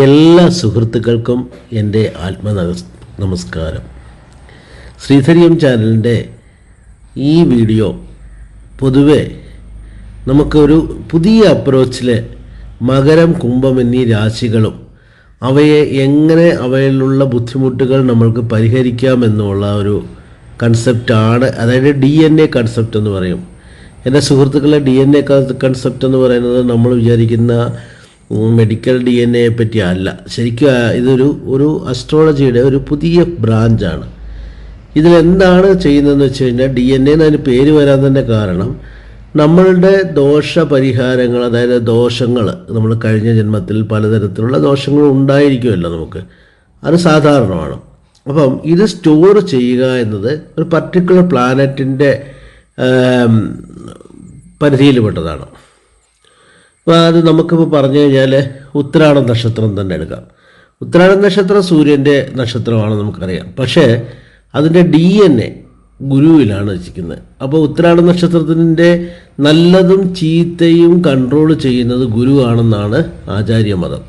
എല്ലാ സുഹൃത്തുക്കൾക്കും എന്റെ ആത്മ നമസ്കാരം. ശ്രീധരിയം ചാനലിന്റെ ഈ വീഡിയോ പൊതുവെ നമുക്കൊരു പുതിയ അപ്രോച്ചിൽ മകരം കുംഭം എന്നീ രാശികളും അവയെ എങ്ങനെ അവയിലുള്ള ബുദ്ധിമുട്ടുകൾ നമ്മൾക്ക് പരിഹരിക്കാമെന്നുള്ള ഒരു കൺസെപ്റ്റാണ് അതായത് ഡി എൻ എ കൺസെപ്റ്റ് എന്ന് പറയും. എന്റെ സുഹൃത്തുക്കളെ ഡി എൻ എ കൺസെപ്റ്റ് എന്ന് പറയുന്നത് നമ്മൾ വിചാരിക്കുന്ന മെഡിക്കൽ ഡി എൻ എയെ പറ്റി അല്ല. ശരിക്കും ഇതൊരു ഒരു അസ്ട്രോളജിയുടെ ഒരു പുതിയ ബ്രാഞ്ചാണ് ഇതിലെന്താണ് ചെയ്യുന്നതെന്ന് വെച്ച് കഴിഞ്ഞാൽ ഡി എൻ എ എന്നതിന് പേര് വരാൻ തന്നെ കാരണം നമ്മളുടെ ദോഷ പരിഹാരങ്ങൾ അതായത് ദോഷങ്ങൾ നമ്മൾ കഴിഞ്ഞ ജന്മത്തിൽ പലതരത്തിലുള്ള ദോഷങ്ങൾ ഉണ്ടായിരിക്കുമല്ലോ നമുക്ക്. അത് സാധാരണമാണ്. അപ്പം ഇത് സ്റ്റോർ ചെയ്യുക എന്നത് ഒരു പർട്ടിക്കുലർ പ്ലാനറ്റിന്റെ പരിധിയിൽപ്പെട്ടതാണ്. അത് നമുക്കിപ്പോൾ പറഞ്ഞു കഴിഞ്ഞാൽ ഉത്തരാണ നക്ഷത്രം തന്നെ എടുക്കാം. ഉത്തരാണ നക്ഷത്രം സൂര്യന്റെ നക്ഷത്രമാണ് നമുക്കറിയാം. പക്ഷേ അതിന്റെ ഡി എൻ എ ഗുരുവിലാണ് വെച്ചിരിക്കുന്നത്. അപ്പോൾ ഉത്തരാട നക്ഷത്രത്തിന്റെ നല്ലതും ചീത്തയും കൺട്രോൾ ചെയ്യുന്നത് ഗുരുവാണെന്നാണ് ആചാര്യമതം.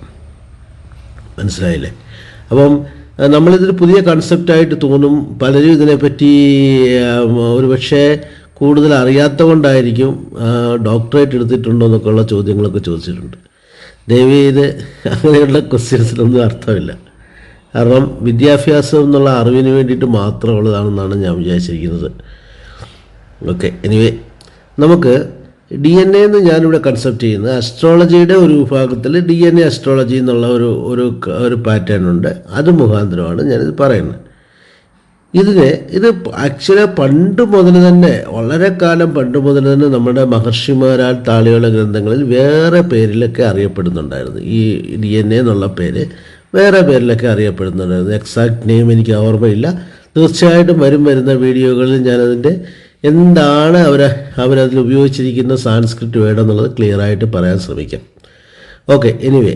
മനസ്സിലായില്ലേ? അപ്പം നമ്മളിതൊരു പുതിയ കൺസെപ്റ്റായിട്ട് തോന്നും. പലരും ഇതിനെപ്പറ്റി ആഹ്, ഒരു പക്ഷേ കൂടുതൽ അറിയാത്ത കൊണ്ടായിരിക്കും ഡോക്ടറേറ്റ് എടുത്തിട്ടുണ്ടോ എന്നൊക്കെയുള്ള ചോദ്യങ്ങളൊക്കെ ചോദിച്ചിട്ടുണ്ട്. ദയവ് ചെയ്ത് അങ്ങനെയുള്ള ക്വസ്റ്റ്യൻസിനൊന്നും അർത്ഥമില്ല. കാരണം വിദ്യാഭ്യാസം എന്നുള്ള അറിവിന് വേണ്ടിയിട്ട് മാത്രമുള്ളതാണെന്നാണ് ഞാൻ വിചാരിച്ചിരിക്കുന്നത്. ഓക്കെ എനിവേ നമുക്ക് ഡി എൻ എ എന്ന് ഞാനിവിടെ കൺസെപ്റ്റ് ചെയ്യുന്നത്. അസ്ട്രോളജിയുടെ ഒരു വിഭാഗത്തിൽ ഡി എൻ എ അസ്ട്രോളജി എന്നുള്ള ഒരു ഒരു ഒരു പാറ്റേൺ ഉണ്ട്. അത് മുഖാന്തരമാണ് ഞാനിത് പറയുന്നത്. ഇതിന് ഇത് ആക്ച്വലി പണ്ട് മുതൽ തന്നെ വളരെ കാലം പണ്ട് മുതൽ തന്നെ നമ്മുടെ മഹർഷിമാരാൽ താളിയുള്ള ഗ്രന്ഥങ്ങളിൽ വേറെ പേരിലൊക്കെ അറിയപ്പെടുന്നുണ്ടായിരുന്നു. ഈ ഡി എൻ എ എന്നുള്ള പേര് വേറെ പേരിലൊക്കെ അറിയപ്പെടുന്നുണ്ടായിരുന്നു. എക്സാക്ട് നെയിം എനിക്ക് ഓർമ്മയില്ല. തീർച്ചയായിട്ടും വരും വരുന്ന വീഡിയോകളിൽ ഞാനതിന്റെ എന്താണ് അവർ അവരതിൽ ഉപയോഗിച്ചിരിക്കുന്ന സാൻസ്ക്രിറ്റ് വേർഡ് എന്നുള്ളത് ക്ലിയർ ആയിട്ട് പറയാൻ ശ്രമിക്കാം. ഓക്കെ എനിവേ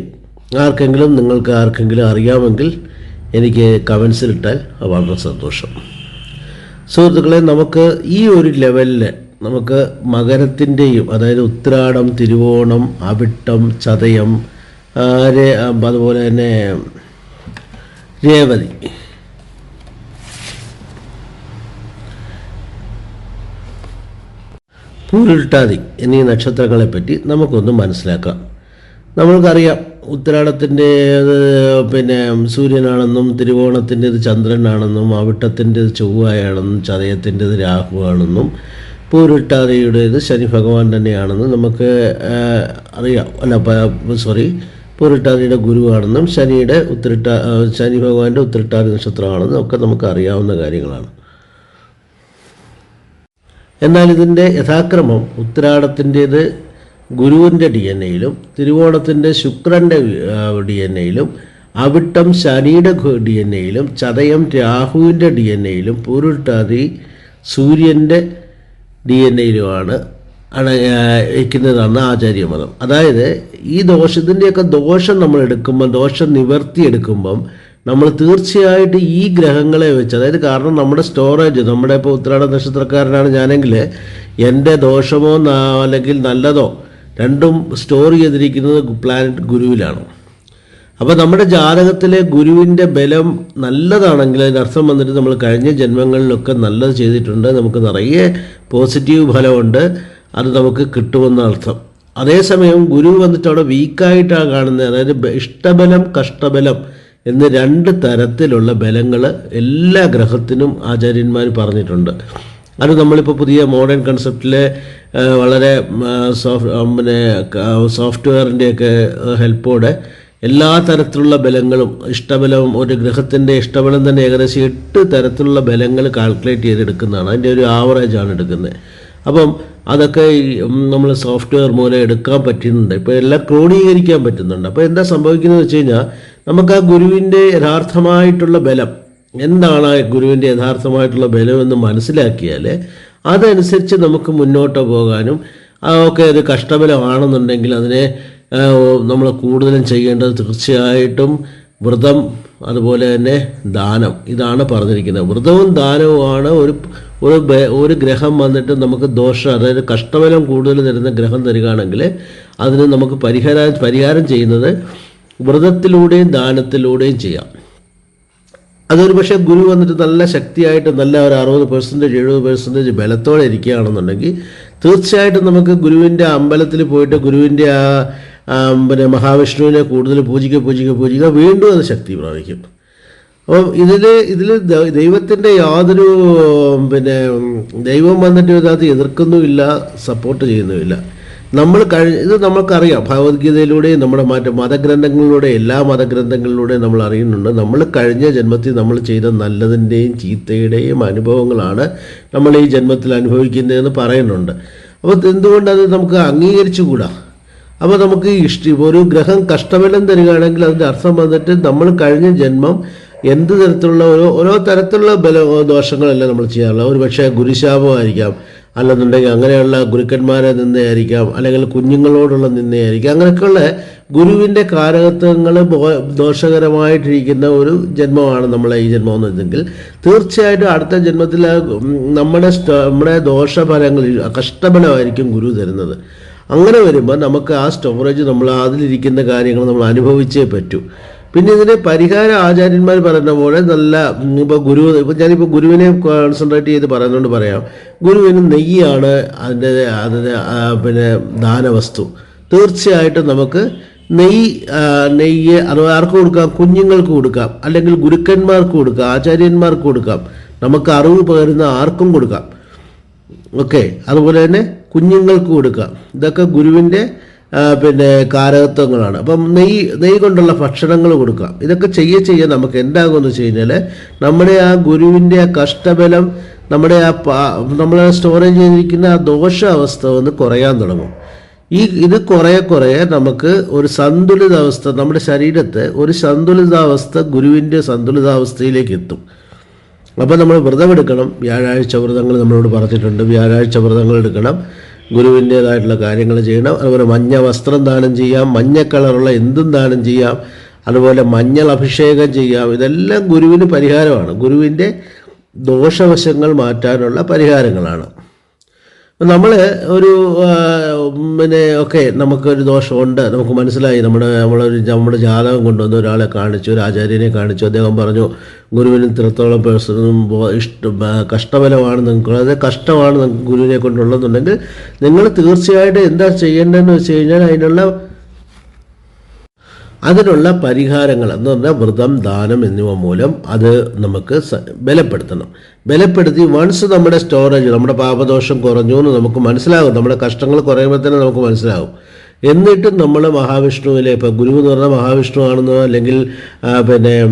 ആർക്കെങ്കിലും നിങ്ങൾക്ക് ആർക്കെങ്കിലും അറിയാമെങ്കിൽ എനിക്ക് അത് വളരെ സന്തോഷം. സുഹൃത്തുക്കളെ നമുക്ക് ഈ ഒരു ലെവലിൽ നമുക്ക് മകരത്തിന്റെയും അതായത് ഉത്രാടം തിരുവോണം അവിട്ടം ചതയം അതുപോലെ തന്നെ രേവതി. പൂരുട്ടാതി എന്നീ നക്ഷത്രങ്ങളെപ്പറ്റി നമുക്കൊന്ന് മനസ്സിലാക്കാം. നമ്മൾക്കറിയാം ഉത്തരാടത്തിന്റെ പിന്നെ സൂര്യനാണെന്നും തിരുവോണത്തിന്റെത് ചന്ദ്രനാണെന്നും അവിട്ടത്തിന്റെത് ചതയത്തിന്റെ ചതയത്തിന്റെത് രാഹുവാണെന്നും പൂരുരുട്ടാതിയുടേത് ശനി ഭഗവാൻ തന്നെയാണെന്നും നമുക്ക് അറിയാം. അല്ല സോറി പൂരുരുട്ടാതിയുടെ ഗുരുവാണെന്നും ശനിയുടെ ഉത്തരട്ട ശനി ഭഗവാന്റെ ഉത്തരട്ടാതി നക്ഷത്രമാണെന്നും ഒക്കെ നമുക്ക് അറിയാവുന്ന കാര്യങ്ങളാണ്. എന്നാൽ ഇതിന്റെ യഥാക്രമം ഉത്തരാടത്തിന്റേത് ഗുരുവിന്റെ ഡി എൻ എയിലും തിരുവോണത്തിന്റെ ശുക്രന്റെ ഡി എൻ എയിലും അവിട്ടം ശനിയുടെ ഡി എൻ എയിലും ചതയം രാഹുവിന്റെ ഡി എൻ എയിലും പൂരുട്ടാതി സൂര്യന്റെ ഡി എൻ എയിലുമാണ് ആണ് വയ്ക്കുന്നതാണ് ആചാര്യമതം. അതായത് ഈ ദോഷത്തിന്റെയൊക്കെ ദോഷം നമ്മൾ എടുക്കുമ്പോൾ ദോഷം നിവർത്തി എടുക്കുമ്പം നമ്മൾ തീർച്ചയായിട്ടും ഈ ഗ്രഹങ്ങളെ വെച്ച് അതായത് കാരണം നമ്മുടെ സ്റ്റോറേജ് നമ്മുടെ ഇപ്പോൾ ഉത്തരാട നക്ഷത്രക്കാരനാണ് ഞാനെങ്കിൽ എന്റെ ദോഷമോ അല്ലെങ്കിൽ നല്ലതോ രണ്ടും സ്റ്റോർ ചെയ്തിരിക്കുന്നത് പ്ലാനറ്റ് ഗുരുവിലാണ്. അപ്പോൾ നമ്മുടെ ജാതകത്തിലെ ഗുരുവിന്റെ ബലം നല്ലതാണെങ്കിൽ അതിന്റെ അർത്ഥം വന്നിട്ട് നമ്മൾ കഴിഞ്ഞ ജന്മങ്ങളിലൊക്കെ നല്ലത് ചെയ്തിട്ടുണ്ട്. നമുക്ക് നിറയെ പോസിറ്റീവ് ഫലമുണ്ട്. അത് നമുക്ക് കിട്ടുമെന്ന അർത്ഥം. അതേസമയം ഗുരു വന്നിട്ട് അവിടെ വീക്കായിട്ടാണ് കാണുന്നത്. അതായത് ഇഷ്ടബലം കഷ്ടബലം എന്ന് രണ്ട് തരത്തിലുള്ള ബലങ്ങൾ എല്ലാ ഗ്രഹത്തിനും ആചാര്യന്മാർ പറഞ്ഞിട്ടുണ്ട്. അത് നമ്മളിപ്പോൾ പുതിയ മോഡേൺ കൺസെപ്റ്റിലെ വളരെ സോഫ്റ്റ് പിന്നെ സോഫ്റ്റ്വെയറിന്റെയൊക്കെ ഹെൽപ്പോടെ എല്ലാ തരത്തിലുള്ള ബലങ്ങളും ഇഷ്ടബലവും ഒരു ഗ്രഹത്തിന്റെ ഇഷ്ടബലം തന്നെ ഏകദേശം എട്ട് തരത്തിലുള്ള ബലങ്ങൾ കാൽക്കുലേറ്റ് ചെയ്തെടുക്കുന്നതാണ്. അതിന്റെ ഒരു ആവറേജ് ആണ് എടുക്കുന്നത്. അപ്പം അതൊക്കെ നമ്മൾ സോഫ്റ്റ്വെയർ മൂലം എടുക്കാൻ പറ്റുന്നുണ്ട്. ഇപ്പോൾ എല്ലാം ക്രോഡീകരിക്കാൻ പറ്റുന്നുണ്ട്. അപ്പോൾ എന്താ സംഭവിക്കുന്നത് വെച്ച് കഴിഞ്ഞാൽ നമുക്ക് ആ ഗുരുവിന്റെ യഥാർത്ഥമായിട്ടുള്ള ബലം എന്താണ് ഗുരുവിന്റെ യഥാർത്ഥമായിട്ടുള്ള ബലമെന്ന് മനസ്സിലാക്കിയാൽ അതനുസരിച്ച് നമുക്ക് മുന്നോട്ട് പോകാനും ഒക്കെ അത് കഷ്ടബലമാണെന്നുണ്ടെങ്കിൽ അതിനെ നമ്മൾ കൂടുതലും ചെയ്യേണ്ടത് തീർച്ചയായിട്ടും വ്രതം അതുപോലെ തന്നെ ദാനം. ഇതാണ് പറഞ്ഞിരിക്കുന്നത്. വ്രതവും ദാനവുമാണ് ഒരു ഒരു ഒരു ഗ്രഹം വന്നിട്ട് നമുക്ക് ദോഷം അതായത് കഷ്ടബലം കൂടുതൽ തരുന്ന ഗ്രഹം തരികയാണെങ്കിൽ അതിന് നമുക്ക് പരിഹാര പരിഹാരം ചെയ്യുന്നത് വ്രതത്തിലൂടെയും ദാനത്തിലൂടെയും ചെയ്യാം. അതൊരു പക്ഷേ ഗുരു വന്നിട്ട് നല്ല ശക്തിയായിട്ട് നല്ല ഒരു അറുപത് പെർസെന്റേജ് എഴുപത് പെർസെന്റേജ് ബലത്തോടെ ഇരിക്കുകയാണെന്നുണ്ടെങ്കിൽ തീർച്ചയായിട്ടും നമുക്ക് ഗുരുവിന്റെ അമ്പലത്തിൽ പോയിട്ട് ഗുരുവിന്റെ ആ പിന്നെ മഹാവിഷ്ണുവിനെ കൂടുതൽ പൂജിക്കുക പൂജിക്കുക പൂജിക്കുക വീണ്ടും അത് ശക്തി പ്രാപിക്കും. അപ്പം ഇതിൽ ഇതിൽ ദൈവത്തിന്റെ യാതൊരു പിന്നെ ദൈവം വന്നിട്ട് ഇതിനകത്ത് എതിർക്കുന്നുമില്ല സപ്പോർട്ട് ചെയ്യുന്നുമില്ല. നമ്മൾ കഴിഞ്ഞ ഇത് നമുക്കറിയാം ഭഗവത്ഗീതയിലൂടെയും നമ്മുടെ മറ്റ് മതഗ്രന്ഥങ്ങളിലൂടെ എല്ലാ മതഗ്രന്ഥങ്ങളിലൂടെയും നമ്മൾ അറിയുന്നുണ്ട്. നമ്മൾ കഴിഞ്ഞ ജന്മത്തിൽ നമ്മൾ ചെയ്ത നല്ലതിന്റെയും ചീത്തയുടെയും അനുഭവങ്ങളാണ് നമ്മൾ ഈ ജന്മത്തിൽ അനുഭവിക്കുന്നതെന്ന് പറയുന്നുണ്ട്. അപ്പോൾ എന്തുകൊണ്ടത് നമുക്ക് അംഗീകരിച്ചുകൂടാ? അപ്പോൾ നമുക്ക് ഇഷ്ട ഒരു ഗ്രഹം കഷ്ടബലം തരികയാണെങ്കിൽ അതിന്റെ അർത്ഥം വന്നിട്ട് നമ്മൾ കഴിഞ്ഞ ജന്മം എന്ത് തരത്തിലുള്ള ഓരോ ഓരോ തരത്തിലുള്ള ബല ദോഷങ്ങളല്ല നമ്മൾ ചെയ്യാറുള്ളത്? ഒരു പക്ഷേ ഗുരുശാപമായിരിക്കാം. അല്ലെന്നുണ്ടെങ്കിൽ അങ്ങനെയുള്ള ഗുരുക്കന്മാരെ നിന്നയായിരിക്കാം അല്ലെങ്കിൽ കുഞ്ഞുങ്ങളോടുള്ള നിന്നയായിരിക്കാം. അങ്ങനെയൊക്കെയുള്ള ഗുരുവിന്റെ കാരകത്വങ്ങൾ ദോഷകരമായിട്ടിരിക്കുന്ന ഒരു ജന്മമാണ് നമ്മളെ ഈ ജന്മം എന്ന് തീർച്ചയായിട്ടും അടുത്ത ജന്മത്തിൽ നമ്മുടെ നമ്മുടെ ദോഷഫലങ്ങൾ കഷ്ടഫലമായിരിക്കും ഗുരു തരുന്നത്. അങ്ങനെ വരുമ്പോൾ നമുക്ക് ആ സ്റ്റോറേജ് നമ്മൾ അതിലിരിക്കുന്ന കാര്യങ്ങൾ നമ്മൾ അനുഭവിച്ചേ പറ്റൂ. പിന്നെ ഇതിന് പരിഹാര ആചാര്യന്മാർ പറയുന്ന പോലെ നല്ല ഇപ്പോൾ ഗുരു ഇപ്പോൾ ഞാനിപ്പോൾ ഗുരുവിനെ കോൺസെൻട്രേറ്റ് ചെയ്ത് പറയുന്നതുകൊണ്ട് പറയാം. ഗുരുവിന് നെയ്യാണ് അതിന്റെ അതിന് പിന്നെ ദാനവസ്തു. തീർച്ചയായിട്ടും നമുക്ക് നെയ്യ് നെയ്യ് അഥവാ ആർക്ക് കൊടുക്കാം? കുഞ്ഞുങ്ങൾക്ക് കൊടുക്കാം. അല്ലെങ്കിൽ ഗുരുക്കന്മാർക്ക് കൊടുക്കാം ആചാര്യന്മാർക്ക് കൊടുക്കാം. നമുക്ക് അറിവ് പകരുന്ന ആർക്കും കൊടുക്കാം. ഓക്കെ അതുപോലെ തന്നെ കുഞ്ഞുങ്ങൾക്ക് കൊടുക്കാം. ഇതൊക്കെ ഗുരുവിന്റെ പിന്നെ കാരകത്വങ്ങളാണ്. അപ്പം നെയ്യ് നെയ്യ് കൊണ്ടുള്ള ഭക്ഷണങ്ങൾ കൊടുക്കാം. ഇതൊക്കെ ചെയ്യ ചെയ്യ നമുക്ക് എന്താകുമെന്ന് വെച്ച് കഴിഞ്ഞാൽ നമ്മുടെ ആ ഗുരുവിന്റെ ആ കഷ്ടബലം നമ്മുടെ ആ നമ്മൾ സ്റ്റോറേജ് ചെയ്തിരിക്കുന്ന ആ ദോഷ അവസ്ഥ ഒന്ന് കുറയാൻ തുടങ്ങും. ഈ ഇത് കുറേ കുറേ നമുക്ക് ഒരു സന്തുലിതാവസ്ഥ നമ്മുടെ ശരീരത്തെ ഒരു സന്തുലിതാവസ്ഥ ഗുരുവിന്റെ സന്തുലിതാവസ്ഥയിലേക്ക് എത്തും. അപ്പോൾ നമ്മൾ വ്രതമെടുക്കണം. വ്യാഴാഴ്ച വ്രതങ്ങൾ നമ്മളോട് പറഞ്ഞിട്ടുണ്ട്. വ്യാഴാഴ്ച വ്രതങ്ങൾ എടുക്കണം. ഗുരുവിന്റേതായിട്ടുള്ള കാര്യങ്ങൾ ചെയ്യണം. അതുപോലെ മഞ്ഞ വസ്ത്രം ദാനം ചെയ്യാം. മഞ്ഞ കളറുള്ള എന്തും ദാനം ചെയ്യാം. അതുപോലെ മഞ്ഞൾ അഭിഷേകം ചെയ്യാം. ഇതെല്ലാം ഗുരുവിന് പരിഹാരമാണ്. ഗുരുവിന്റെ ദോഷവശങ്ങൾ മാറ്റാനുള്ള പരിഹാരങ്ങളാണ്. നമ്മൾ ഒരു പിന്നെ ഒക്കെ നമുക്കൊരു ദോഷമുണ്ട്. നമുക്ക് മനസ്സിലായി. നമ്മുടെ നമ്മളൊരു നമ്മുടെ ജാതകം കൊണ്ടുവന്ന് ഒരാളെ കാണിച്ചു ഒരു ആചാര്യനെ കാണിച്ചു അദ്ദേഹം പറഞ്ഞു ഗുരുവിന് ഇത്രത്തോളം പേഴ്സണും ഇഷ്ട കഷ്ടബലമാണ് നിങ്ങൾക്ക് അതായത് കഷ്ടമാണ് നിങ്ങൾക്ക് ഗുരുവിനെ കൊണ്ടുള്ളതെന്നുണ്ടെങ്കിൽ നിങ്ങൾ തീർച്ചയായിട്ടും എന്താ ചെയ്യേണ്ടതെന്ന് വെച്ച് കഴിഞ്ഞാൽ അതിനുള്ള അതിനുള്ള പരിഹാരങ്ങൾ എന്ന് പറഞ്ഞാൽ വ്രതം ദാനം എന്നിവ മൂലം അത് നമുക്ക് ബലപ്പെടുത്തണം. ബലപ്പെടുത്തി വൺസ് നമ്മുടെ സ്റ്റോറേജ് നമ്മുടെ പാപദോഷം കുറഞ്ഞു എന്ന് നമുക്ക് മനസ്സിലാകും. നമ്മുടെ കഷ്ടങ്ങൾ കുറയുമ്പോൾ തന്നെ നമുക്ക് മനസ്സിലാകും. എന്നിട്ടും നമ്മൾ മഹാവിഷ്ണുവിലെ ഇപ്പോൾ ഗുരു എന്ന് പറഞ്ഞാൽ മഹാവിഷ്ണു ആണെന്നോ അല്ലെങ്കിൽ പിന്നെ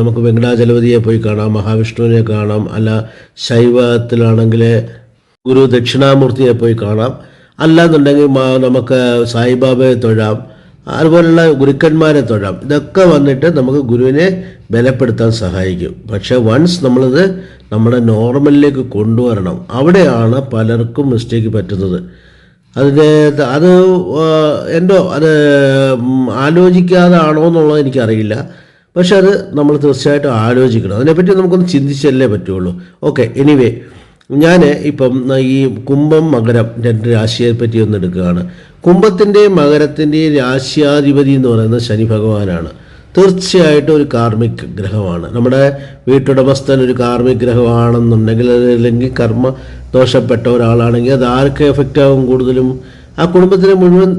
നമുക്ക് വെങ്കടാചലപതിയെ പോയി കാണാം മഹാവിഷ്ണുവിനെ കാണാം അല്ല ശൈവത്തിലാണെങ്കിൽ ഗുരു ദക്ഷിണാമൂർത്തിയെ പോയി കാണാം. അല്ലാന്നുണ്ടെങ്കിൽ നമുക്ക് സായിബാബയെ തൊഴാം. അതുപോലുള്ള ഗുരുക്കന്മാരെ തൊഴാം. ഇതൊക്കെ വന്നിട്ട് നമുക്ക് ഗുരുവിനെ ബലപ്പെടുത്താൻ സഹായിക്കും. പക്ഷെ വൺസ് നമ്മളിത് നമ്മുടെ നോർമലിലേക്ക് കൊണ്ടുവരണം. അവിടെയാണ് പലർക്കും മിസ്റ്റേക്ക് പറ്റുന്നത്. അതിന്റെ അത് എന്തോ അത് ആലോചിക്കാതാണോ എന്നുള്ളത് എനിക്കറിയില്ല. പക്ഷെ അത് നമ്മൾ തീർച്ചയായിട്ടും ആലോചിക്കണം. അതിനെപ്പറ്റി നമുക്കൊന്ന് ചിന്തിച്ചല്ലേ പറ്റുള്ളൂ. ഓക്കെ എനിവേ ഞാൻ ഇപ്പം ഈ കുംഭം മകരം രണ്ട് രാശിയെ പറ്റി ഒന്ന് എടുക്കുകയാണ്. കുംഭത്തിന്റെയും മകരത്തിന്റെയും രാശ്യാധിപതി എന്ന് പറയുന്നത് ശനി ഭഗവാനാണ്. തീർച്ചയായിട്ടും ഒരു കാർമിക് ഗ്രഹമാണ്. നമ്മുടെ വീട്ടുടമസ്ഥൻ ഒരു കാർമിക് ഗ്രഹമാണെന്നുണ്ടെങ്കിൽ അല്ലെങ്കിൽ കർമ്മ ദോഷപ്പെട്ട ഒരാളാണെങ്കിൽ അത് ആർക്ക് എഫക്റ്റ് ആകും കൂടുതലും? ആ കുടുംബത്തിന് മുഴുവൻ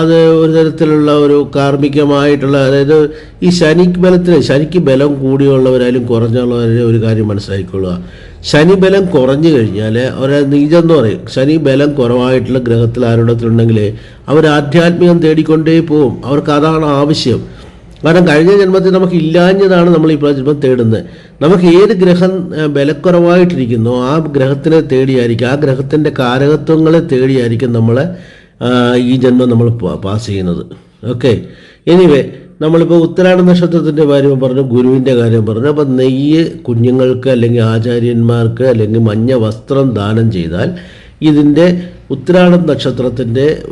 അത് ഒരു തരത്തിലുള്ള ഒരു കാർമ്മികമായിട്ടുള്ള അതായത് ഈ ശനി ബലത്തിന് ശനിക്ക് ബലം കൂടിയുള്ളവരായാലും കുറഞ്ഞുള്ളവരായാലും ഒരു കാര്യം മനസ്സിലാക്കിക്കൊള്ളുക. ശനി ബലം കുറഞ്ഞു കഴിഞ്ഞാൽ അവരെ നീചെന്ന് പറയും. ശനി ബലം കുറവായിട്ടുള്ള ഗ്രഹത്തിൽ ആരോടത്തിലുണ്ടെങ്കിൽ അവർ ആധ്യാത്മികം തേടിക്കൊണ്ടേ പോവും. അവർക്ക് അതാണ് ആവശ്യം. കാരണം കഴിഞ്ഞ ജന്മത്തിൽ നമുക്ക് ഇല്ലാഞ്ഞതാണ് നമ്മൾ ഈ ജന്മം തേടുന്നത്. നമുക്ക് ഏത് ഗ്രഹം ബലക്കുറവായിട്ടിരിക്കുന്നോ ആ ഗ്രഹത്തിനെ തേടിയായിരിക്കും ആ ഗ്രഹത്തിന്റെ കാരകത്വങ്ങളെ തേടിയായിരിക്കും നമ്മൾ ഈ ജന്മം നമ്മൾ പാസ് ചെയ്യുന്നത്. ഓക്കെ. എനിവേ നമ്മളിപ്പോൾ ഉത്തരാട നക്ഷത്രത്തിന്റെ കാര്യം പറഞ്ഞു ഗുരുവിന്റെ കാര്യം പറഞ്ഞു. അപ്പം നെയ്യ് കുഞ്ഞുങ്ങൾക്ക് അല്ലെങ്കിൽ ആചാര്യന്മാർക്ക് അല്ലെങ്കിൽ മഞ്ഞ വസ്ത്രം ദാനം ചെയ്താൽ ഇതിന്റെ ഉത്തരാടം നക്ഷത്രത്തിന്റെ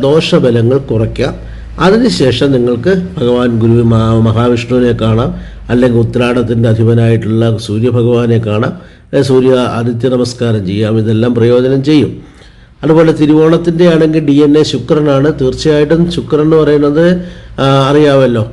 ദോഷബലങ്ങൾ കുറയ്ക്കാം. അതിനുശേഷം നിങ്ങൾക്ക് ഭഗവാൻ ഗുരു മഹാ- മഹാവിഷ്ണുവിനെ കാണാം. അല്ലെങ്കിൽ ഉത്രാടത്തിന്റെ അധിപനായിട്ടുള്ള സൂര്യഭഗവാനെ കാണാം. സൂര്യ ആദിത്യ നമസ്കാരം ചെയ്യാം. ഇതെല്ലാം പ്രയോജനം ചെയ്യും. അതുപോലെ തിരുവോണത്തിന്റെ ആണെങ്കിൽ ഡി എൻ എ ശുക്രനാണ്. തീർച്ചയായിട്ടും ശുക്രൻ എന്ന് പറയുന്നത് അറിയാമല്ലോ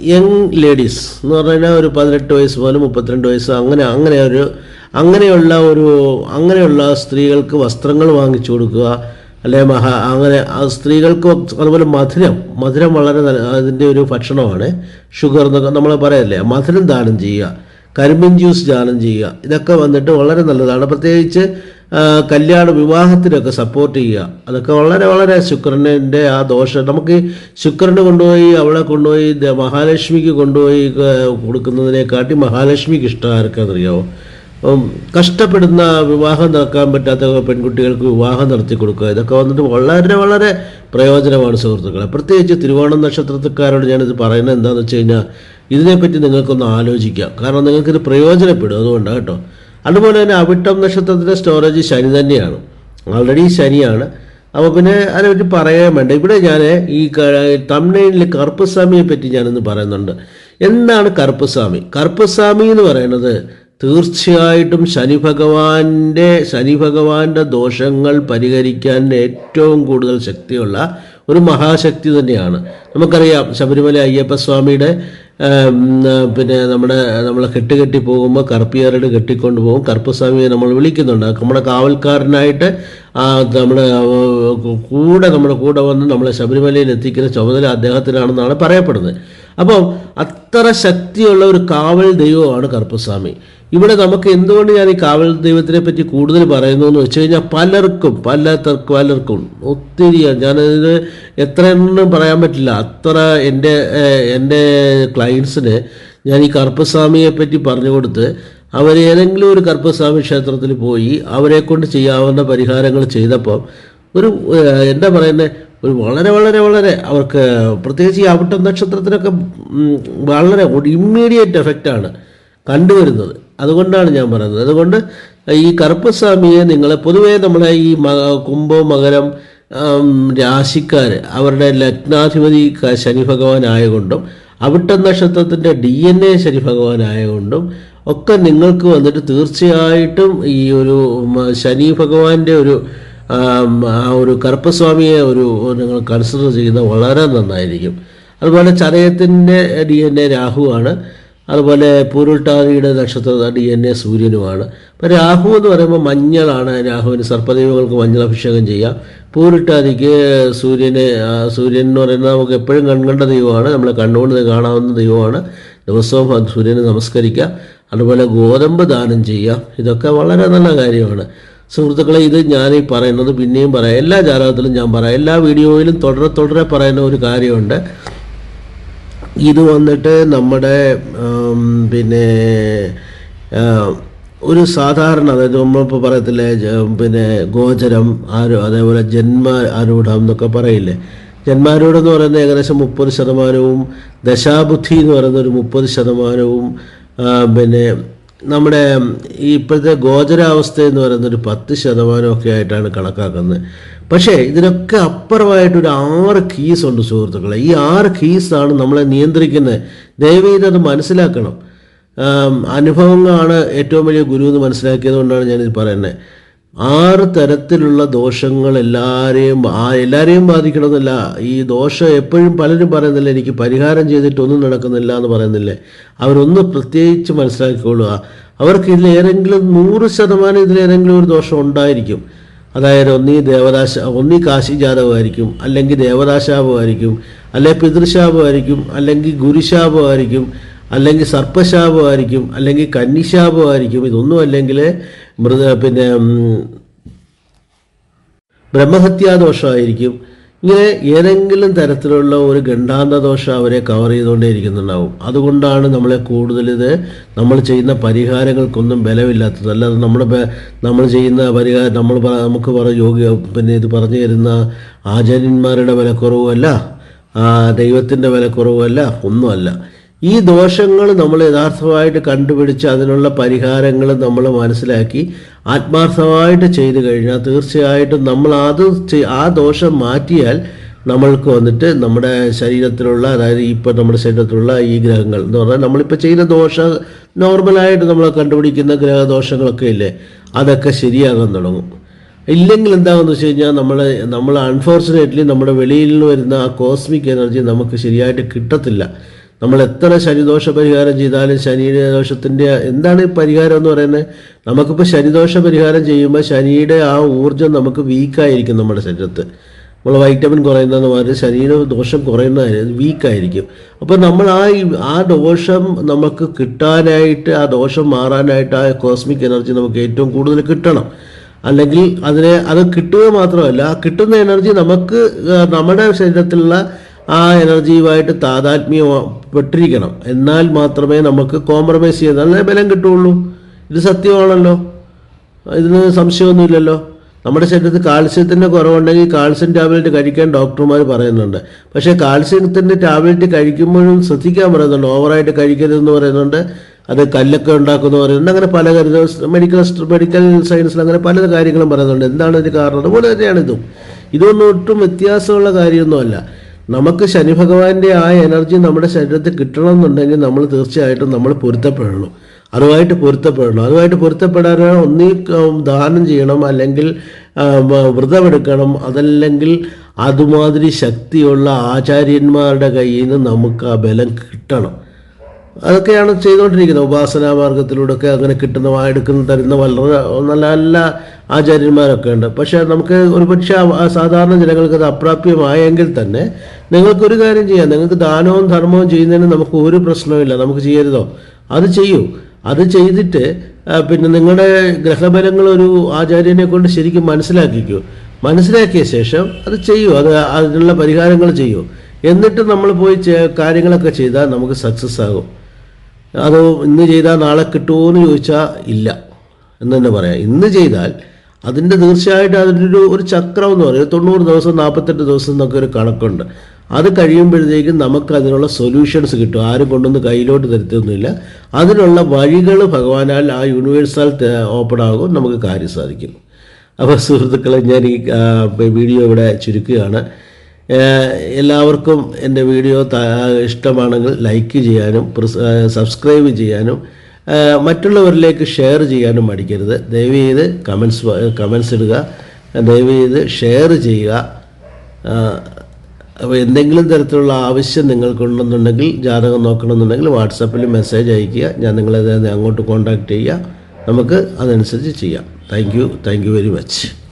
യങ് ലേഡീസ് എന്ന് പറഞ്ഞാൽ ഒരു പതിനെട്ട് വയസ്സ് മുതൽ മുപ്പത്തിരണ്ട് വയസ്സ് അങ്ങനെ അങ്ങനെ ഒരു അങ്ങനെയുള്ള ഒരു അങ്ങനെയുള്ള സ്ത്രീകൾക്ക് വസ്ത്രങ്ങൾ വാങ്ങിച്ചു കൊടുക്കുക. അല്ലെ മഹാ അങ്ങനെ സ്ത്രീകൾക്ക് അതുപോലെ മധുരം മധുരം വളരെ അതിന്റെ ഒരു ഭക്ഷണമാണ്. ഷുഗർ എന്നൊക്കെ നമ്മൾ പറയല്ലേ മധുരം ദാനം ചെയ്യുക. കരിമ്പിൻ ജ്യൂസ് ദാനം ചെയ്യുക. ഇതൊക്കെ വന്നിട്ട് വളരെ നല്ലതാണ്. പ്രത്യേകിച്ച് കല്യാണ വിവാഹത്തിനൊക്കെ സപ്പോർട്ട് ചെയ്യുക. അതൊക്കെ വളരെ വളരെ ശുക്രന്റെ ആ ദോഷം. നമുക്ക് ശുക്രനെ കൊണ്ടുപോയി അവളെ കൊണ്ടുപോയി മഹാലക്ഷ്മിക്ക് കൊണ്ടുപോയി കൊടുക്കുന്നതിനെക്കാട്ടി മഹാലക്ഷ്മിക്ക് ഇഷ്ടം ഉം, കഷ്ടപ്പെടുന്ന വിവാഹം നടക്കാൻ പറ്റാത്ത പെൺകുട്ടികൾക്ക് വിവാഹം നടത്തി കൊടുക്കുക. ഇതൊക്കെ വന്നിട്ട് വളരെ വളരെ പ്രയോജനമാണ് സുഹൃത്തുക്കളെ. പ്രത്യേകിച്ച് തിരുവോണം നക്ഷത്രക്കാരോട് ഞാനിത് പറയുന്നത് എന്താണെന്ന് വെച്ച് കഴിഞ്ഞാൽ ഇതിനെപ്പറ്റി നിങ്ങൾക്കൊന്ന് ആലോചിക്കാം. കാരണം നിങ്ങൾക്കിത് പ്രയോജനപ്പെടും. അതുകൊണ്ടാണ് കേട്ടോ. അതുപോലെ തന്നെ അവിട്ടം നക്ഷത്രത്തിന്റെ സ്റ്റോറേജ് ശനി തന്നെയാണ്. ഓൾറെഡി ശനിയാണ്. അപ്പോൾ പിന്നെ അതിനെപ്പറ്റി പറയാൻ വേണ്ട. ഇവിടെ ഞാൻ ഈ തമിഴ്നയിൽ കറുപ്പസ്വാമിയെ പറ്റി ഞാനിന്ന് പറയുന്നുണ്ട്. എന്താണ് കറുപ്പസ്വാമി? കറുപ്പസ്വാമി എന്ന് പറയുന്നത് തീർച്ചയായിട്ടും ശനി ഭഗവാന്റെ ശനി ഭഗവാന്റെ ദോഷങ്ങൾ പരിഹരിക്കാൻ ഏറ്റവും കൂടുതൽ ശക്തിയുള്ള ഒരു മഹാശക്തി തന്നെയാണ്. നമുക്കറിയാം ശബരിമല അയ്യപ്പസ്വാമിയുടെ ഉം, പിന്നെ നമ്മുടെ നമ്മൾ കെട്ടുകെട്ടി പോകുമ്പോൾ കറുപ്പിയാരുടെ കെട്ടിക്കൊണ്ട് പോകും. കറുപ്പസ്വാമിയെ നമ്മൾ വിളിക്കുന്നുണ്ട്. നമ്മുടെ കാവൽക്കാരനായിട്ട് ആ നമ്മുടെ കൂടെ നമ്മുടെ കൂടെ വന്ന് നമ്മളെ ശബരിമലയിൽ എത്തിക്കുന്ന ചുമതല അദ്ദേഹത്തിനാണെന്നാണ് പറയപ്പെടുന്നത്. അപ്പോൾ അത്ര ശക്തിയുള്ള ഒരു കാവൽ ദൈവമാണ് കറുപ്പസ്വാമി. ഇവിടെ നമുക്ക് എന്തുകൊണ്ട് ഞാൻ ഈ കാവൽ ദൈവത്തിനെ പറ്റി കൂടുതൽ പറയുന്നു എന്ന് വെച്ച് കഴിഞ്ഞാൽ പലർക്കും പല പലർക്കും ഒത്തിരി ഞാനതിന് എത്രയെന്നും പറയാൻ പറ്റില്ല. അത്ര എന്റെ എന്റെ ക്ലയൻസിന് ഞാൻ ഈ കറുപ്പസ്വാമിയെ പറ്റി പറഞ്ഞു കൊടുത്ത് അവർ ഏതെങ്കിലും ഒരു കറുപ്പസ്വാമി ക്ഷേത്രത്തിൽ പോയി അവരെ കൊണ്ട് ചെയ്യാവുന്ന പരിഹാരങ്ങൾ ചെയ്തപ്പോൾ ഒരു എന്താ പറയുന്നത് ഒരു വളരെ വളരെ വളരെ അവർക്ക് പ്രത്യേകിച്ച് ഈ അവിട്ട നക്ഷത്രത്തിനൊക്കെ വളരെ ഇമ്മീഡിയറ്റ് എഫക്റ്റാണ് കണ്ടുവരുന്നത്. അതുകൊണ്ടാണ് ഞാൻ പറയുന്നത്. അതുകൊണ്ട് ഈ കറുപ്പസ്വാമിയെ നിങ്ങൾ പൊതുവേ നമ്മളെ ഈ കുംഭം മകരം രാശിക്കാർ അവരുടെ ലഗ്നാധിപതി ശനി ഭഗവാനായകൊണ്ടും അവിട്ടം നക്ഷത്രത്തിന്റെ ഡി എൻ എ ശനി ഭഗവാനായകൊണ്ടും ഒക്കെ നിങ്ങൾക്ക് വന്നിട്ട് തീർച്ചയായിട്ടും ഈ ഒരു ശനി ഭഗവാന്റെ ഒരു ആം, ഒരു കറുപ്പസ്വാമിയെ ഒരു നിങ്ങൾ കൺസിഡർ ചെയ്യുന്നത് വളരെ നന്നായിരിക്കും. അതുപോലെ ചതയത്തിന്റെ ഡി എൻ എ രാഹുവാണ്. അതുപോലെ പൂരുട്ടാതിയുടെ നക്ഷത്ര ഡി എൻ എ സൂര്യനുമാണ്. അപ്പോൾ രാഹു എന്ന് പറയുമ്പോൾ മഞ്ഞളാണ്. രാഹുവിന് സർപ്പദൈവങ്ങൾക്ക് മഞ്ഞൾ അഭിഷേകം ചെയ്യാം. പൂരുട്ടാതിക്ക് സൂര്യനെ സൂര്യൻ എന്ന് പറയുന്നത് നമുക്ക് എപ്പോഴും കൺകണ്ട ദൈവമാണ്. നമ്മളെ കണ്ണുകൊണ്ട് കാണാവുന്ന ദൈവമാണ്. ദിവസവും സൂര്യനെ നമസ്കരിക്കുക അതുപോലെ ഗോതമ്പ് ദാനം ചെയ്യാം. ഇതൊക്കെ വളരെ നല്ല കാര്യമാണ്. സുഹൃത്തുക്കളെ ഇത് ഞാൻ ഈ പറയുന്നത് പിന്നെയും പറയാം. എല്ലാ ജാതകത്തിലും ഞാൻ പറയാം. എല്ലാ വീഡിയോയിലും തുടരെ തുടരെ പറയുന്ന ഒരു കാര്യമുണ്ട്. ഇത് വന്നിട്ട് നമ്മുടെ പിന്നെ ഒരു സാധാരണ അതായത് നമ്മളിപ്പോൾ പറയത്തില്ലേ പിന്നെ ഗോചരം ആരോ അതേപോലെ ജന്മ ആരൂഢം എന്നൊക്കെ പറയില്ലേ? ജന്മാരൂഢം എന്ന് പറയുന്നത് ഏകദേശം മുപ്പത് ശതമാനവും ദശാബുദ്ധി എന്ന് പറയുന്ന ഒരു മുപ്പത് ശതമാനവും പിന്നെ നമ്മുടെ ഈ ഇപ്പോഴത്തെ ഗോചരാവസ്ഥ എന്ന് പറയുന്ന ഒരു പത്ത് ശതമാനമൊക്കെ ആയിട്ടാണ് കണക്കാക്കുന്നത്. പക്ഷേ ഇതിനൊക്കെ അപ്പുറമായിട്ട് ഒരു ആറ് കീസ് ഉണ്ട് സുഹൃത്തുക്കളെ. ഈ ആറ് കീസാണ് നമ്മളെ നിയന്ത്രിക്കുന്നത്. ദയവേത് അത് മനസ്സിലാക്കണം. അനുഭവങ്ങളാണ് ഏറ്റവും വലിയ ഗുരു എന്ന് മനസ്സിലാക്കിയത് കൊണ്ടാണ് ഞാനിത് പറയുന്നത്. ആറ് തരത്തിലുള്ള ദോഷങ്ങൾ എല്ലാവരെയും ആ എല്ലാവരെയും ബാധിക്കണമെന്നില്ല. ഈ ദോഷം എപ്പോഴും പലരും പറയുന്നില്ല എനിക്ക് പരിഹാരം ചെയ്തിട്ടൊന്നും നടക്കുന്നില്ല എന്ന് പറയുന്നില്ലേ? അവരൊന്ന് പ്രത്യേകിച്ച് മനസ്സിലാക്കിക്കൊള്ളുക. അവർക്ക് ഇതിൽ ഏതെങ്കിലും നൂറ് ശതമാനം ഇതിലേതെങ്കിലും ഒരു ദോഷം ഉണ്ടായിരിക്കും. അതായത് ഒന്നീ ദേവദാശ ഒന്നീ കാശി ജാതകമായിരിക്കും അല്ലെങ്കിൽ ദേവദാശാപമായിരിക്കും അല്ലെങ്കിൽ പിതൃശാപമായിരിക്കും അല്ലെങ്കിൽ ഗുരുശാപമായിരിക്കും അല്ലെങ്കിൽ സർപ്പശാപമായിരിക്കും അല്ലെങ്കിൽ കന്നിശാപമായിരിക്കും ഇതൊന്നും അല്ലെങ്കിൽ മൃത പിന്നെ ബ്രഹ്മഹത്യാദോഷമായിരിക്കും. ഇങ്ങനെ ഏതെങ്കിലും തരത്തിലുള്ള ഒരു ഗണ്ടാന്ത ദോഷം അവരെ കവർ ചെയ്തുകൊണ്ടേ ഇരിക്കുന്നുണ്ടാവും. അതുകൊണ്ടാണ് നമ്മളെ കൂടുതൽ ഇത് നമ്മൾ ചെയ്യുന്ന പരിഹാരങ്ങൾക്കൊന്നും ബലമില്ലാത്തത്. അല്ലാതെ നമ്മുടെ നമ്മൾ ചെയ്യുന്ന പരിഹാരം നമ്മൾ നമുക്ക് പറ യോഗി പിന്നെ ഇത് പറഞ്ഞു തരുന്ന ആചാര്യന്മാരുടെ വിലക്കുറവുമല്ല ദൈവത്തിന്റെ വിലക്കുറവുമല്ല ഒന്നുമല്ല. ഈ ദോഷങ്ങൾ നമ്മൾ യഥാർത്ഥമായിട്ട് കണ്ടുപിടിച്ച് അതിനുള്ള പരിഹാരങ്ങൾ നമ്മൾ മനസ്സിലാക്കി ആത്മാർത്ഥമായിട്ട് ചെയ്തു കഴിഞ്ഞാൽ തീർച്ചയായിട്ടും നമ്മൾ അത് ആ ദോഷം മാറ്റിയാൽ നമ്മൾക്ക് വന്നിട്ട് നമ്മുടെ ശരീരത്തിലുള്ള അതായത് ഇപ്പോൾ നമ്മുടെ ശരീരത്തിലുള്ള ഈ ഗ്രഹങ്ങൾ എന്ന് പറഞ്ഞാൽ നമ്മളിപ്പോൾ ചെയ്ത ദോഷ നോർമലായിട്ട് നമ്മൾ കണ്ടുപിടിക്കുന്ന ഗ്രഹദോഷങ്ങളൊക്കെ ഇല്ലേ? അതൊക്കെ ശരിയാകാൻ തുടങ്ങും. ഇല്ലെങ്കിൽ എന്താണെന്ന് വെച്ച് കഴിഞ്ഞാൽ നമ്മൾ നമ്മൾ അൺഫോർച്ചുനേറ്റ്ലി നമ്മുടെ വെളിയിൽ നിന്ന് വരുന്ന ആ കോസ്മിക് എനർജി നമുക്ക് ശരിയായിട്ട് കിട്ടത്തില്ല. നമ്മൾ എത്ര ശനിദോഷ പരിഹാരം ചെയ്താലും ശനിയുടെ ദോഷത്തിന്റെ എന്താണ് ഈ പരിഹാരം എന്ന് പറയുന്നത്? നമുക്കിപ്പോൾ ശനിദോഷ പരിഹാരം ചെയ്യുമ്പോൾ ശനിയുടെ ആ ഊർജം നമുക്ക് വീക്കായിരിക്കും നമ്മുടെ ശരീരത്ത്. നമ്മൾ വൈറ്റമിൻ കുറയുന്നതെന്ന് പറഞ്ഞാൽ ശരീര ദോഷം കുറയുന്ന വീക്കായിരിക്കും അപ്പോൾ നമ്മൾ ആ ആ ദോഷം നമുക്ക് കിട്ടാനായിട്ട് ആ ദോഷം മാറാനായിട്ട് ആ കോസ്മിക് എനർജി നമുക്ക് ഏറ്റവും കൂടുതൽ കിട്ടണം. അല്ലെങ്കിൽ അതിനെ അത് കിട്ടുക മാത്രമല്ല ആ കിട്ടുന്ന എനർജി നമുക്ക് നമ്മുടെ ശരീരത്തിലുള്ള ആ എനർജിയുമായിട്ട് താതാത്മ്യപ്പെട്ടിരിക്കണം. എന്നാൽ മാത്രമേ നമുക്ക് കോംപ്രമൈസ് ചെയ്യാൻ നല്ല ബലം കിട്ടുള്ളൂ ഇത് സത്യമാണല്ലോ. ഇതിന് സംശയമൊന്നുമില്ലല്ലോ. നമ്മുടെ ശരീരത്തിൽ കാൽസ്യത്തിന്റെ കുറവുണ്ടെങ്കിൽ കാൽസ്യം ടാബ്ലറ്റ് കഴിക്കാൻ ഡോക്ടർമാർ പറയുന്നുണ്ട്. പക്ഷേ കാൽസ്യത്തിന്റെ ടാബ്ലറ്റ് കഴിക്കുമ്പോഴും ശ്രദ്ധിക്കാൻ പറയുന്നുണ്ട്. ഓവറായിട്ട് കഴിക്കരുതെന്ന് പറയുന്നുണ്ട്. അത് കല്ലൊക്കെ ഉണ്ടാക്കുന്നു പറയുന്നുണ്ട്. അങ്ങനെ പല കാര്യം മെഡിക്കൽ മെഡിക്കൽ സയൻസിൽ അങ്ങനെ പല കാര്യങ്ങളും പറയുന്നുണ്ട്. എന്താണ് ഇതിന് കാരണം? അതുപോലെ തന്നെയാണ് ഇതും. ഇതൊന്നും ഒട്ടും വ്യത്യാസമുള്ള കാര്യമൊന്നുമല്ല. നമുക്ക് ശനി ഭഗവാന്റെ ആ എനർജി നമ്മുടെ ശരീരത്തിൽ കിട്ടണം എന്നുണ്ടെങ്കിൽ നമ്മൾ തീർച്ചയായിട്ടും നമ്മൾ പൊരുത്തപ്പെടണം. അതുമായിട്ട് പൊരുത്തപ്പെടണം. അതുമായിട്ട് പൊരുത്തപ്പെടാൻ ഒന്നീ ദാനം ചെയ്യണം അല്ലെങ്കിൽ വ്രതമെടുക്കണം. അതല്ലെങ്കിൽ അതുമാതിരി ശക്തിയുള്ള ആചാര്യന്മാരുടെ കയ്യിൽ നിന്ന് നമുക്ക് ആ ബലം കിട്ടണം. അതൊക്കെയാണ് ചെയ്തുകൊണ്ടിരിക്കുന്നത്. ഉപാസനാ മാർഗത്തിലൂടെയൊക്കെ അങ്ങനെ കിട്ടുന്ന എടുക്കുന്ന തരുന്ന വളരെ നല്ല നല്ല ആചാര്യന്മാരൊക്കെ ഉണ്ട്. പക്ഷേ നമുക്ക് ഒരുപക്ഷെ സാധാരണ ജനങ്ങൾക്ക് അത് അപ്രാപ്യമായെങ്കിൽ തന്നെ നിങ്ങൾക്കൊരു കാര്യം ചെയ്യാം. നിങ്ങൾക്ക് ദാനവും ധർമ്മവും ചെയ്യുന്നതിന് നമുക്ക് ഒരു പ്രശ്നവുമില്ല. നമുക്ക് ചെയ്യരുതോ? അത് ചെയ്യൂ. അത് ചെയ്തിട്ട് പിന്നെ നിങ്ങളുടെ ഗ്രഹബലങ്ങൾ ഒരു ആചാര്യനെ കൊണ്ട് ശരിക്കും മനസ്സിലാക്കിക്കൂ. മനസ്സിലാക്കിയ ശേഷം അത് ചെയ്യൂ. അത് അതിനുള്ള പരിഹാരങ്ങൾ ചെയ്യൂ. എന്നിട്ട് നമ്മൾ പോയി കാര്യങ്ങളൊക്കെ ചെയ്താൽ നമുക്ക് സക്സസ് ആകും. അത് ഇന്ന് ചെയ്താൽ നാളെ കിട്ടുമോ എന്ന് ചോദിച്ചാൽ ഇല്ല. എന്ന് തന്നെ പറയാം. ഇന്ന് ചെയ്താൽ അതിന്റെ തീർച്ചയായിട്ടും അതിന്റെ ഒരു ഒരു ചക്രം എന്ന് പറയും തൊണ്ണൂറ് ദിവസം നാൽപ്പത്തെട്ട് ദിവസം എന്നൊക്കെ ഒരു കണക്കുണ്ട്. അത് കഴിയുമ്പോഴത്തേക്കും നമുക്ക് അതിനുള്ള സൊല്യൂഷൻസ് കിട്ടും. ആരും കൊണ്ടൊന്ന് കയ്യിലോട്ട് തരുത്തൊന്നുമില്ല. അതിനുള്ള വഴികൾ ഭഗവാനാൽ ആ യൂണിവേഴ്സാൽ ഓപ്പൺ ആകും. നമുക്ക് കാര്യം സാധിക്കും. അപ്പോൾ സുഹൃത്തുക്കളെ ഞാൻ ഈ വീഡിയോ ഇവിടെ ചുരുക്കുകയാണ്. എല്ലാവർക്കും എന്റെ വീഡിയോ ഇഷ്ടമാണെങ്കിൽ ലൈക്ക് ചെയ്യാനും സബ്സ്ക്രൈബ് ചെയ്യാനും മറ്റുള്ളവരിലേക്ക് ഷെയർ ചെയ്യാനും മടിക്കരുത്. ദയവ് ചെയ്ത് കമൻസ് കമൻസ് ഇടുക. ദയവ് ചെയ്ത് ഷെയർ ചെയ്യുക അപ്പോൾ എന്തെങ്കിലും തരത്തിലുള്ള ആവശ്യം നിങ്ങൾക്കുണ്ടെന്നുണ്ടെങ്കിൽ ജാതകം നോക്കണമെന്നുണ്ടെങ്കിൽ വാട്സാപ്പിൽ മെസ്സേജ് അയയ്ക്കുക. ഞാൻ നിങ്ങളെ അങ്ങോട്ട് കോൺടാക്റ്റ് ചെയ്യുക. നമുക്ക് അതനുസരിച്ച് ചെയ്യാം. Thank you thank you very much